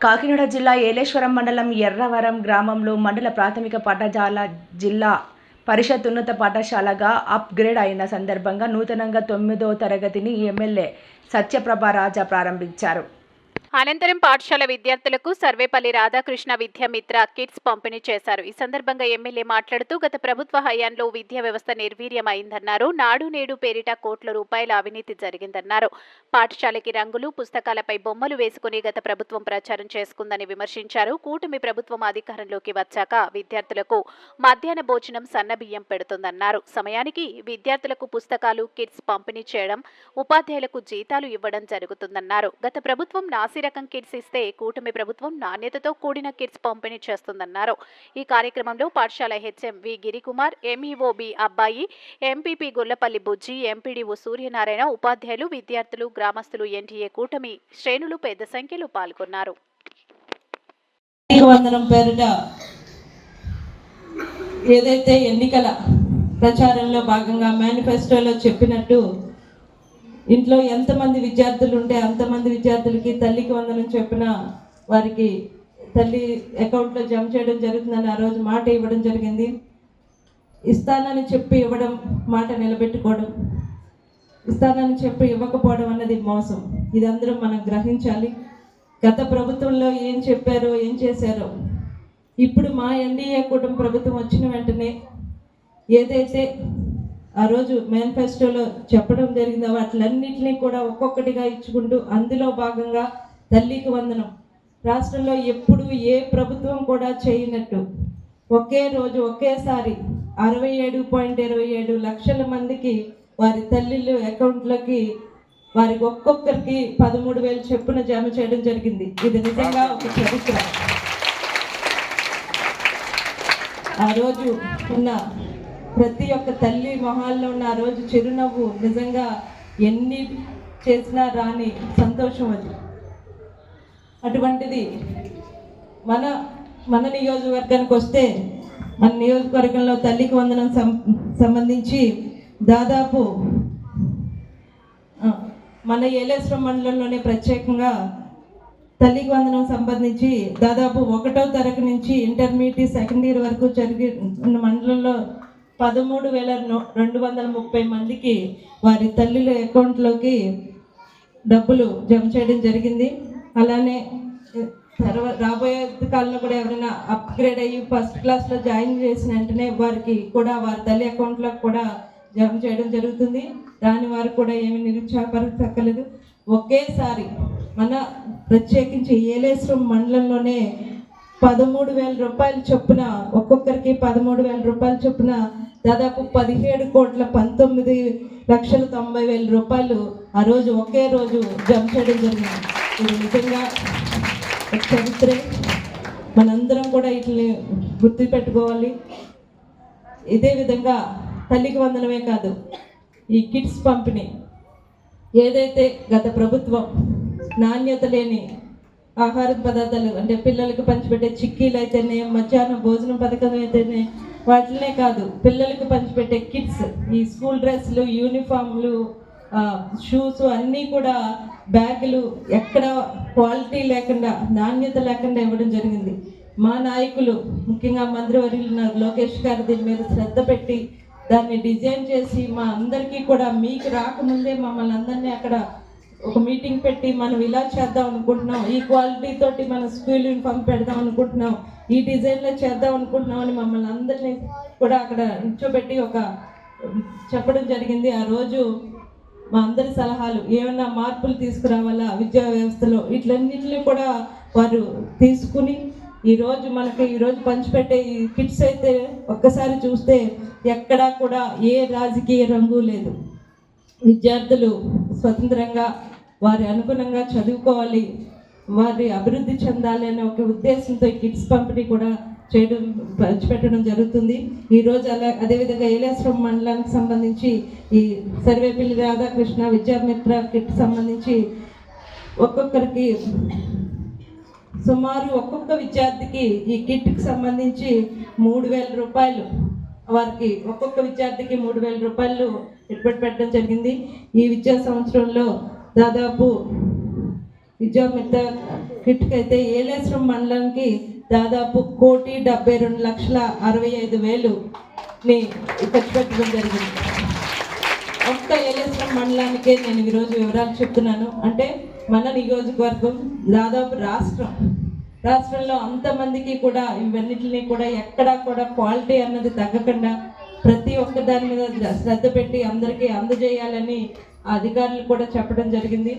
కాకినాడ జిల్లా ఏలేశ్వరం మండలం ఎర్రవరం గ్రామంలో మండల ప్రాథమిక పాఠశాల జిల్లా పరిషత్ ఉన్నత పాఠశాలగా అప్గ్రేడ్ అయిన సందర్భంగా నూతనంగా తొమ్మిదో తరగతిని ఎమ్మెల్యే సత్యప్రభ రాజా ప్రారంభించారు. అనంతరం పాఠశాల విద్యార్థులకు సర్వేపల్లి రాధాకృష్ణ విద్యామిత్ర కిట్స్ పంపిణీ చేశారు. ఈ సందర్భంగా ఎమ్మెల్యే మాట్లాడుతూ గత ప్రభుత్వ హయాంలో విద్యా వ్యవస్థ నిర్వీర్యమైందన్నారు. నాడు నేడు పేరిట కోట్ల రూపాయల అవినీతి జరిగిందన్నారు. పాఠశాలకి రంగులు పుస్తకాలపై బొమ్మలు వేసుకుని గత ప్రభుత్వం ప్రచారం చేసుకుందని విమర్శించారు. కూటమి ప్రభుత్వం అధికారంలోకి వచ్చాక విద్యార్థులకు మధ్యాహ్న భోజనం సన్నబియ్యం పెడుతుందన్నారు. సమయానికి విద్యార్థులకు పుస్తకాలు కిట్స్ పంపిణీ చేయడం ఉపాధ్యాయులకు జీతాలు ఇవ్వడం జరుగుతుందన్నారు. గత ప్రభుత్వం రకం కిట్స్ ఇస్తే కూటమి ప్రభుత్వం నాణ్యతతో కూడిన కిట్స్ పంపిణీ చేస్తుందన్నారు. ఈ కార్యక్రమంలో పాఠశాల హెచ్ఎం వి గిరికుమార్ ఎంఈఓబి అబ్బాయి ఎంపీపీ గొల్లపల్లి బుజ్జి ఎంపీడీఓ సూర్యనారాయణ ఉపాధ్యాయులు విద్యార్థులు గ్రామస్తులు ఎన్టీఏ కూటమి శ్రేణులు పెద్ద సంఖ్యలో పాల్గొన్నారు. ఏదైతే ఎన్నికల ప్రచారంలో భాగంగా మేనిఫెస్టోలో చెప్పినట్టు ఇంట్లో ఎంతమంది విద్యార్థులు ఉంటే అంతమంది విద్యార్థులకి తల్లికి వందనం చెప్పిన వారికి తల్లి అకౌంట్లో జమ చేయడం జరుగుతుందని ఆ రోజు మాట ఇవ్వడం జరిగింది. ఇస్తానని చెప్పి ఇవ్వడం మాట నిలబెట్టుకోవడం ఇస్తానని చెప్పి ఇవ్వకపోవడం అన్నది మోసం. ఇది అందరూ మనం గ్రహించాలి. గత ప్రభుత్వంలో ఏం చెప్పారో ఏం చేశారో. ఇప్పుడు మా ఎన్డీఏ కూటమి ప్రభుత్వం వచ్చిన వెంటనే ఏదైతే ఆ రోజు మేనిఫెస్టోలో చెప్పడం జరిగింది. వాటిలన్నింటినీ కూడా ఒక్కొక్కటిగా ఇచ్చుకుంటూ అందులో భాగంగా తల్లికి వందనం. రాష్ట్రంలో ఎప్పుడు ఏ ప్రభుత్వం కూడా చేయనట్టు. ఒకే రోజు ఒకేసారి అరవై ఏడు పాయింట్ ఇరవై ఏడు లక్షల మందికి వారి తల్లిళ్ళు అకౌంట్లోకి వారికి ఒక్కొక్కరికి పదమూడు వేలు చెప్పున జమ చేయడం జరిగింది. ఇది నిజంగా ఒక చరిత్ర. ఆ రోజు ఉన్న ప్రతి ఒక్క తల్లి మొహాల్లో ఉన్న ఆ రోజు చిరునవ్వు నిజంగా ఎన్ని చేసినా రాని సంతోషం అది. అటువంటిది మన మన నియోజకవర్గానికి వస్తే మన నియోజకవర్గంలో తల్లికి వందనం సం సంబంధించి దాదాపు మన ఏలేశ్వరం మండలంలోనే ప్రత్యేకంగా తల్లికి వందనం సంబంధించి దాదాపు ఒకటో తరగతి నుంచి ఇంటర్మీడియట్ సెకండ్ ఇయర్ వరకు జరిగి ఉన్న మండలంలో పదమూడు వేల రెండు వందల ముప్పై మందికి వారి తల్లుల అకౌంట్లోకి డబ్బులు జమ చేయడం జరిగింది. అలానే తర్వాత రాబోయే కాలంలో కూడా ఎవరైనా అప్గ్రేడ్ అయ్యి ఫస్ట్ క్లాస్లో జాయిన్ చేసిన వెంటనే వారికి కూడా వారి తల్లి అకౌంట్లో కూడా జమ చేయడం జరుగుతుంది. దాని వారు కూడా ఏమి నిరుత్సాహపరచక్కలేదు ఒకేసారి మన ప్రత్యేకించి ఏలేశ్వరం మండలంలోనే పదమూడు వేల రూపాయల చొప్పున ఒక్కొక్కరికి పదమూడు వేల రూపాయల చొప్పున దాదాపు పదిహేడు కోట్ల పంతొమ్మిది లక్షల తొంభై వేల రూపాయలు ఆ రోజు ఒకే రోజు జమ చేయడం జరిగింది. ఇది నిజంగా చరిత్రే. మనందరం కూడా వీటిని గుర్తుపెట్టుకోవాలి. ఇదే విధంగా తల్లికి వందనమే కాదు ఈ కిట్స్ పంపిణీ. ఏదైతే గత ప్రభుత్వం నాణ్యత లేని ఆహార పదార్థాలు అంటే పిల్లలకు పంచిపెట్టే చిక్కీలు అయితేనే మధ్యాహ్నం భోజనం పథకం అయితేనే వాటినే కాదు పిల్లలకు పంచిపెట్టే కిట్స్ ఈ స్కూల్ డ్రెస్లు యూనిఫామ్లు షూస్ అన్నీ కూడా బ్యాగులు ఎక్కడ క్వాలిటీ లేకుండా నాణ్యత లేకుండా ఇవ్వడం జరిగింది. మా నాయకులు ముఖ్యంగా మంత్రివర్యులు ఉన్నారు లోకేష్ గారు దీని మీద శ్రద్ధ పెట్టి దాన్ని డిజైన్ చేసి మా అందరికీ కూడా మీకు రాకముందే మమ్మల్ని అందరినీ అక్కడ ఒక మీటింగ్ పెట్టి మనం ఇలా చేద్దాం అనుకుంటున్నాం ఈ క్వాలిటీ తోటి మన స్కూల్ యూనిఫామ్ పెడదాం అనుకుంటున్నాం ఈ డిజైన్లో చేద్దాం అనుకుంటున్నాం అని మమ్మల్ని అందరినీ కూడా అక్కడ నిల్చోబెట్టి ఒక చెప్పడం జరిగింది. ఆ రోజు మా అందరి సలహాలు ఏమన్నా మార్పులు తీసుకురావాలా విద్యా వ్యవస్థలో? వీటిలన్నింటినీ కూడా వారు తీసుకుని ఈరోజు మనకి ఈరోజు పంచిపెట్టే ఈ కిట్స్ అయితే ఒక్కసారి చూస్తే ఎక్కడా కూడా ఏ రాజకీయ రంగు లేదు. విద్యార్థులు స్వతంత్రంగా వారి అనుగుణంగా చదువుకోవాలి వారి అభివృద్ధి చెందాలి అనే ఒక ఉద్దేశంతో కిట్స్ పంపిణీ కూడా చేయడం పంచిపెట్టడం జరుగుతుంది. ఈరోజు అలా అదేవిధంగా ఏలేశ్వరం మండలానికి సంబంధించి ఈ సర్వేపల్లి రాధాకృష్ణ విద్యామిత్ర కిట్ సంబంధించి ఒక్కొక్కరికి సుమారు ఒక్కొక్క విద్యార్థికి ఈ కిట్కి సంబంధించి మూడు వేల రూపాయలు వారికి ఒక్కొక్క విద్యార్థికి మూడు వేల రూపాయలు పెట్టుబడి పెట్టడం జరిగింది. ఈ విద్యా సంవత్సరంలో దాదాపు విద్యామిత్ర కిట్కి అయితే ఏలేశ్వరం మండలానికి దాదాపు కోటి డెబ్బై రెండు లక్షల అరవై ఐదు వేలుని ఖర్చు పెట్టడం జరిగింది. ఒక్క ఏలేశ్వరం మండలానికే నేను ఈరోజు వివరాలు చెప్తున్నాను. అంటే మన నియోజకవర్గం దాదాపు రాష్ట్రం రాష్ట్రంలో అంతమందికి కూడా ఇవన్నిటిని కూడా ఎక్కడా కూడా క్వాలిటీ అన్నది తగ్గకుండా ప్రతి ఒక్క దాని మీద శ్రద్ధ పెట్టి అందరికీ అందజేయాలని అధికారులు కూడా చెప్పడం జరిగింది.